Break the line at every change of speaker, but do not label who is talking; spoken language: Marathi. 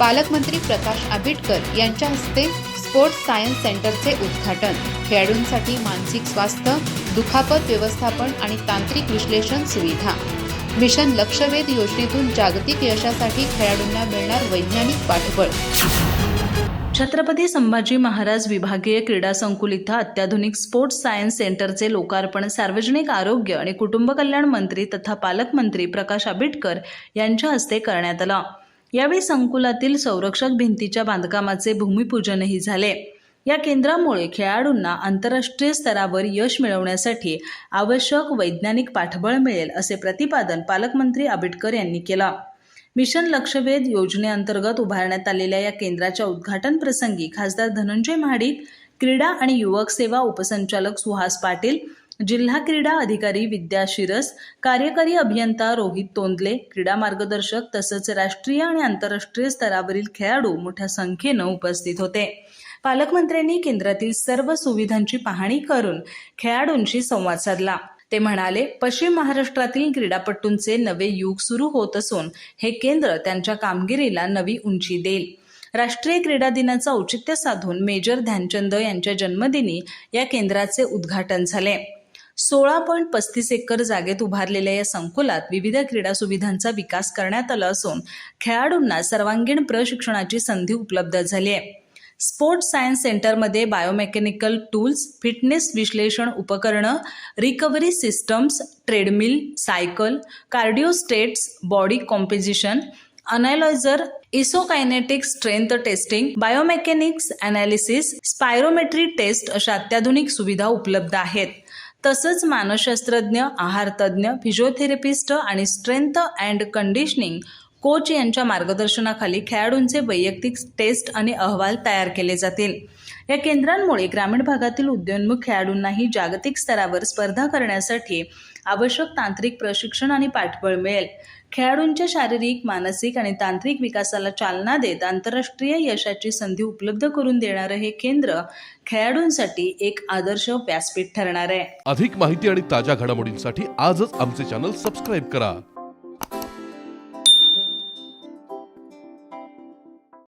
पालकमंत्री प्रकाश आंबेडकर यांच्या हस्ते स्पोर्ट्स सायन्स सेंटरचे उद्घाटन. खेळाडूंसाठी मानसिक स्वास्थ्य दुखापत व्यवस्थापन आणि तांत्रिक विश्लेषण सुविधा. मिशन लक्षवेध योजनेतून जागतिक यशासाठी खेळाडूंना मिळणार वैज्ञानिक पाठबळ.
छत्रपती संभाजी महाराज विभागीय क्रीडा संकुल इथं अत्याधुनिक स्पोर्ट्स सायन्स सेंटरचे लोकार्पण सार्वजनिक आरोग्य आणि कुटुंब कल्याण मंत्री तथा पालकमंत्री प्रकाश आंबेडकर यांच्या हस्ते करण्यात आलं. यावेळी संकुलातील संरक्षक भिंतीच्या बांधकामाचे भूमिपूजनही झाले. या केंद्रामुळे खेळाडूंना आंतरराष्ट्रीय स्तरावर यश मिळवण्यासाठी आवश्यक वैज्ञानिक पाठबळ मिळेल असे प्रतिपादन पालकमंत्री आबिटकर यांनी केलं. मिशन लक्षवेध योजनेअंतर्गत उभारण्यात आलेल्या या केंद्राच्या उद्घाटन प्रसंगी खासदार धनंजय महाडिक क्रीडा आणि युवक सेवा उपसंचालक सुहास पाटील जिल्हा क्रीडा अधिकारी विद्या शिरस कार्यकारी अभियंता रोहित तोंदले क्रीडा मार्गदर्शक तसंच राष्ट्रीय आणि आंतरराष्ट्रीय स्तरावरील खेळाडू मोठ्या संख्येनं उपस्थित होते. पालकमंत्र्यांनी केंद्रातील सर्व सुविधांची पाहणी करून खेळाडूंशी संवाद साधला. ते म्हणाले पश्चिम महाराष्ट्रातील क्रीडापटूंचे नवे युग सुरू होत असून हे केंद्र त्यांच्या कामगिरीला नवी उंची देईल. राष्ट्रीय क्रीडा दिनाचं औचित्य साधून मेजर ध्यानचंद यांच्या जन्मदिनी या केंद्राचे उद्घाटन झाले. सोळा पॉईंट पस्तीस एकर जागेत उभारलेल्या या संकुलात विविध क्रीडा सुविधांचा विकास करण्यात आला असून खेळाडूंना सर्वांगीण प्रशिक्षणाची संधी उपलब्ध झाली आहे. स्पोर्ट्स सायन्स सेंटरमध्ये बायोमेकॅनिकल टूल्स फिटनेस विश्लेषण उपकरणं recovery systems treadmill cycle cardio stats body composition analyser isokinetic strength testing biomechanics analysis spirometry test अशा अत्याधुनिक सुविधा उपलब्ध आहेत. तसंच मानसशास्त्रज्ञ आहारतज्ञ फिजिओथेरपिस्ट आणि स्ट्रेंथ अँड कंडिशनिंग कोच यांच्या मार्गदर्शनाखाली खेळाडूंचे वैयक्तिक टेस्ट आणि अहवाल तयार केले जातील. या केंद्रांमुळे ग्रामीण भागातील उद्योन्मुख खेळाडूंनाही जागतिक स्तरावर स्पर्धा करण्यासाठी आवश्यक तांत्रिक प्रशिक्षण आणि पाठबळ मिळेल. खेळाडूंच्या शारीरिक मानसिक आणि तांत्रिक विकासाला चालना देत आंतरराष्ट्रीय यशाची संधी उपलब्ध करून देणारं हे केंद्र खेळाडूंसाठी एक आदर्श व्यासपीठ ठरणार आहे.
अधिक माहिती आणि ताज्या घडामोडींसाठी आजच आमचे चॅनल सबस्क्राईब करा.